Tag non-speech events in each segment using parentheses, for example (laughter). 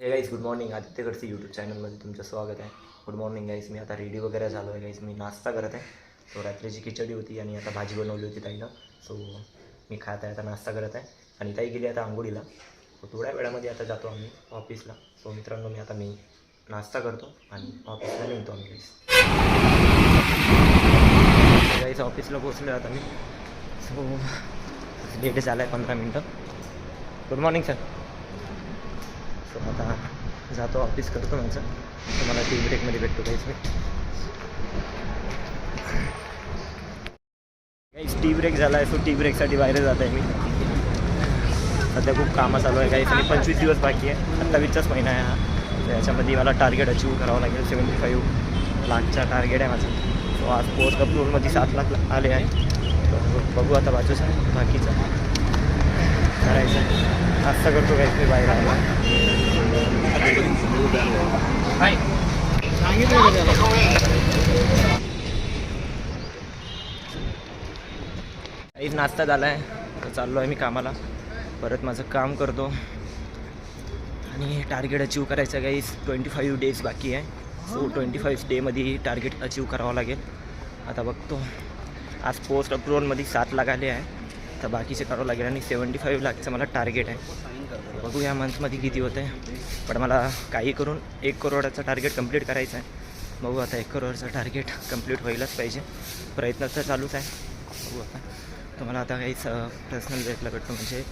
Hey guys good morning Aditya Gadse YouTube चॅनलमध्ये तुमचं स्वागत आहे. गुड मॉर्निंग गाईज मी आता रेडी वगैरे झालो आहे गाईज मी नाश्ता करत आहे. सो रात्रीची खिचडी होती आणि आता भाजी बनवली होती ताईनं सो मी खात आहे आता नाश्ता करत आहे. आणि ताई गेली आता आंघोळीला. सो थोड्या वेळामध्ये आता जातो आम्ही ऑफिसला सो मित्रांनो मी आता मी नाश्ता करतो आणि ऑफिसला निघतो आम्ही गाईज गाईज ऑफिसला पोहोचलो आता मी. सो लेट झाला आहे पंधरा मिनटं. गुड मॉर्निंग सर सो आता जातो ऑफिस करतो माझं तुम्हाला टी ब्रेकमध्ये भेटतो काहीच मी. काहीच टी ब्रेक झाला आहे सो टी ब्रेकसाठी बाहेर जात आहे मी. सध्या खूप कामं चालू आहे काहीच आणि पंचवीस दिवस बाकी आहे. अठ्ठावीसचाच महिना आहे हा. याच्यामध्ये मला टार्गेट अचीव करावं लागेल सेवन्टी फाईव्ह लाखचा टार्गेट आहे माझा. सो आज पोस्ट अप्रूव्हलमध्ये सात लाख आले आहे. बघू आता बाजूचा बाकीचं. करायचं असं करतो काही बाहेर आलो. काही नाश्ता झाला आहे तर चाललो आहे मी कामाला. परत माझं काम करतो. आणि टार्गेट अचीव करायचं काही ट्वेंटी फाईव्ह डेज बाकी आहे. सो ट्वेंटी फाईव्ह डेमध्ये टार्गेट अचीव करावं लागेल. आता बघतो. आज पोस्ट अप्रुव्हलमध्ये सात लाख आले आहे. तर बाकीचे करावं लागेल आणि सेवन्टी फाईव्ह लाखचं मला टार्गेट आहे. बघू या मंथमध्ये किती होतं आहे पण मला काही करून एक करोडाचं टार्गेट कंप्लीट करायचं आहे. बघू आता एक करोडचं टार्गेट कंप्लीट व्हायलाच पाहिजे. प्रयत्न तर चालूच आहे. बघू आता. तुम्हाला आता काहीच पर्सनल ब्रेकला भेटतो म्हणजे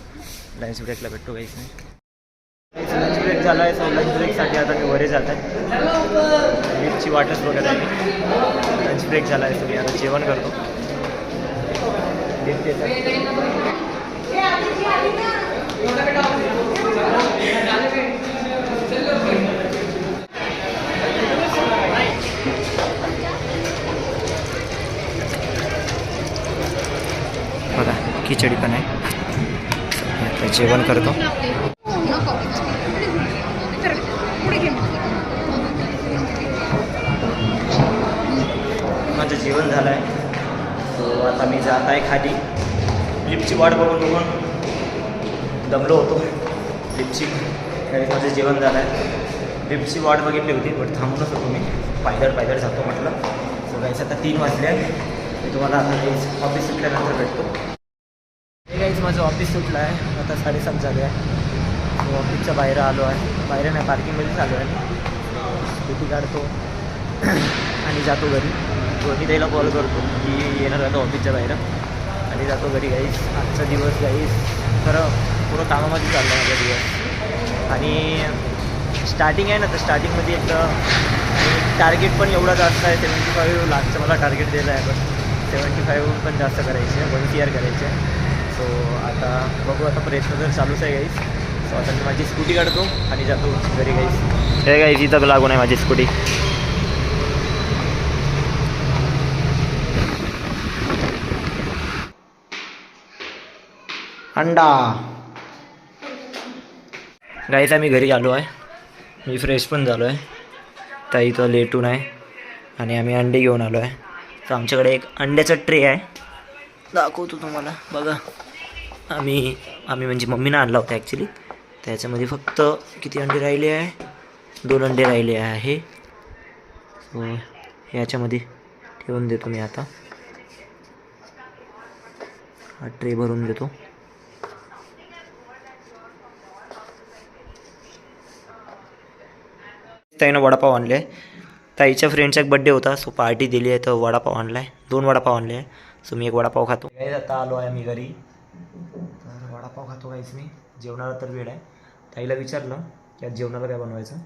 लंच ब्रेकला भेटतो काहीच नाही. लंच ब्रेक झाला आहे सो लंच ब्रेकसाठी आता मी वरे जात आहे लिफ्टची वाटच बघत आहे लंच ब्रेक झाला आहे सो मी आता जेवण करतो. बघा खिचडी पण आहे. जेवण करतो. माझं जेवण झालं आहे सो आता मी जात आहे खाली. लिफ्टची वाट बघून बघून दमलो होतो. लिपची त्यावेळेस माझं जेवण झालं आहे लिपची वाट बघितली होती बट थांबूनच होतो मी. पायदळ पायदळ जातो म्हटलं. सो गाईस आता तीन वाजले मी तुम्हाला आता गाईस ऑफिस सुटल्यानंतर भेटतो. हे गाईज माझं ऑफिस सुटलं आहे. आता साडेसात झाले आहे. सो ऑफिसच्या बाहेर आलो आहे. बाहेर नाही पार्किंगमध्येच आलो आहे. स्कूटी काढतो. (clears throat) आणि जातो घरी. दोन्ही त्याला कॉल करतो की येणार आता ऑफिसच्या बाहेर. आणि जातो घरी गाईस आजचा दिवस गाईस खरं पुरं कामामध्ये चालला आहे माझा दिवस. आणि स्टार्टिंग आहे ना तर स्टार्टिंगमध्ये एक टार्गेट पण एवढा जास्त आहे सेवन्टी फाईव्ह लाखचं मला टार्गेट दिलं आहे पण सेवन्टी फाईव्ह पण जास्त करायचे वन सी आर करायचे. सो आता बघू आता प्रयत्न तर चालूच आहे गाईस सो आता मी माझी स्कूटी काढतो आणि जातो घरी गाईस हे गाईस इथं लागून आहे माझी स्कूटी अंडा. गाईत आम्ही घरी आलो आहे. मी फ्रेश पण झालो आहे. ताई तो लेटून आहे. आणि आम्ही अंडे घेऊन आलो आहे. तर आमच्याकडे एक अंड्याचा ट्रे आहे. दाखवतो तुम्हाला. बघा. आम्ही आम्ही म्हणजे मम्मीनं आणला होता ॲक्च्युली त्याच्यामध्ये फक्त किती अंडे राहिले आहे? दोन अंडे राहिले आहे. सो याच्यामध्ये ठेवून देतो मी आता. हा ट्रे भरून देतो. ताईनं वडापाव आणले. आहे ताईच्या फ्रेंडचा एक बड्डे होता सो पार्टी दिली आहे तर वडापाव आणला आहे दोन वडापाव आणले आहे. सो मी एक वडापाव खातो. काही आता आलो आहे मी घरी. तर वडापाव खातो काहीच मी. जेवणाला तर वेळ आहे. ताईला विचारलं की आज जेवणाला काय बनवायचं.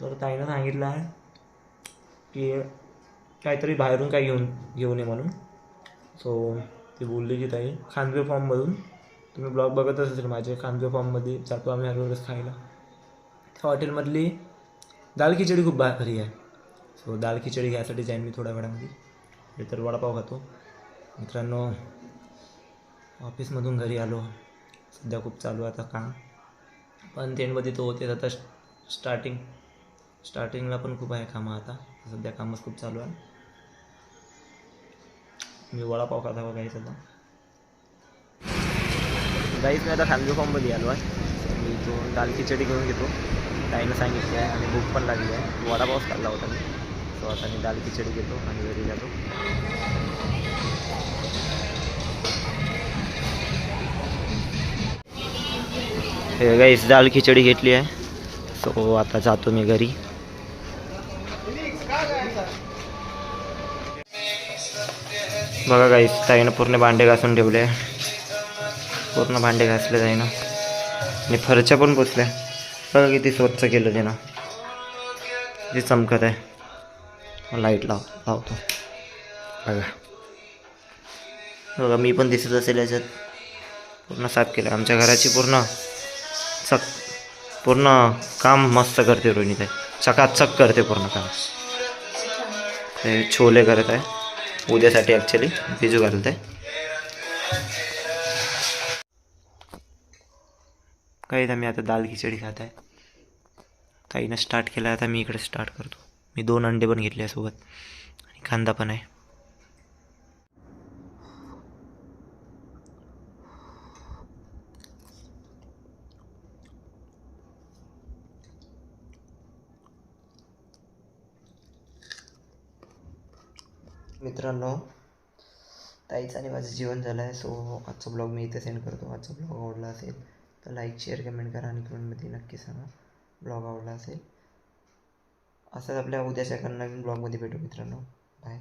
तर ताईनं सांगितलं आहे की काहीतरी बाहेरून काय घेऊन घेऊन ये म्हणून. सो ती बोलली की ताई खानवे फॉर्ममधून तुम्ही ब्लॉग बघतच असेल माझे खानवे फॉर्ममध्ये जातो आम्ही हरवेळेस खायला. त्या हॉटेलमधली दाल खिचडी खूप भारी आहे. सो दाल खिचडी घ्यायसाठी जाईन मी थोड्या वेळामध्ये. मी तर वडापाव खातो. मित्रांनो ऑफिसमधून घरी आलो. सध्या खूप चालू आहे आता काम. पण तेंडमध्ये तो होते आता स्टार्टिंग स्टार्टिंगला पण खूप आहे कामं आता. सध्या कामच खूप चालू आहे. मी वडापाव खाता बघा गाईच आता. गाईच मी आता फॅमिली फॉर्ममध्ये आलो आहे. मी तो दाल खिचडी घेऊन घेतो. ताईनं सांगितली आहे आणि भूक पण लागली आहे. वडापावच खाल्ला होता मी. सो आता मी दाल खिचडी घेतो आणि घरी जातो. हे गाईस दाल खिचडी घेतली आहे. सो आता जातो मी घरी. बघा गाईस ताईनं पूर्ण भांडे घासून ठेवले. पूर्ण भांडे घासले ताईनं. आणि फरच्या पण पुसल्या. बघा किती स्वच्छ केलं त्यानं किती चमकत आहे. लाइट लाव लावतो. बघा. बघा मी पण दिसत असेल याच्यात. पूर्ण साफ केलं आमच्या घराची पूर्ण चक पूर्ण काम मस्त करते रोहिणी ताई. चकाचक करते पूर्ण काम. ते छोले करत आहे. उद्यासाठी ॲक्च्युली बिजू घालत आहे. काही मी आता दाल खिचडी खात आहे. ताईनं स्टार्ट केला आता मी इकडे स्टार्ट करतो. मी दोन अंडे पण घेतले आहे सोबत आणि कांदा पण आहे. मित्रांनो ताईचं आणि माझं जीवन झालं आहे सो आजचा ब्लॉग मी इथे सेंड करतो. आजचा ब्लॉग आवडला असेल तर लाईक शेअर कमेंट करा आणि कमेंटमध्ये नक्की सांगा. ब्लॉग आवडला असेल. असंच आपल्या उद्याच्या एका नवीन ब्लॉगमध्ये भेटू मित्रांनो. बाय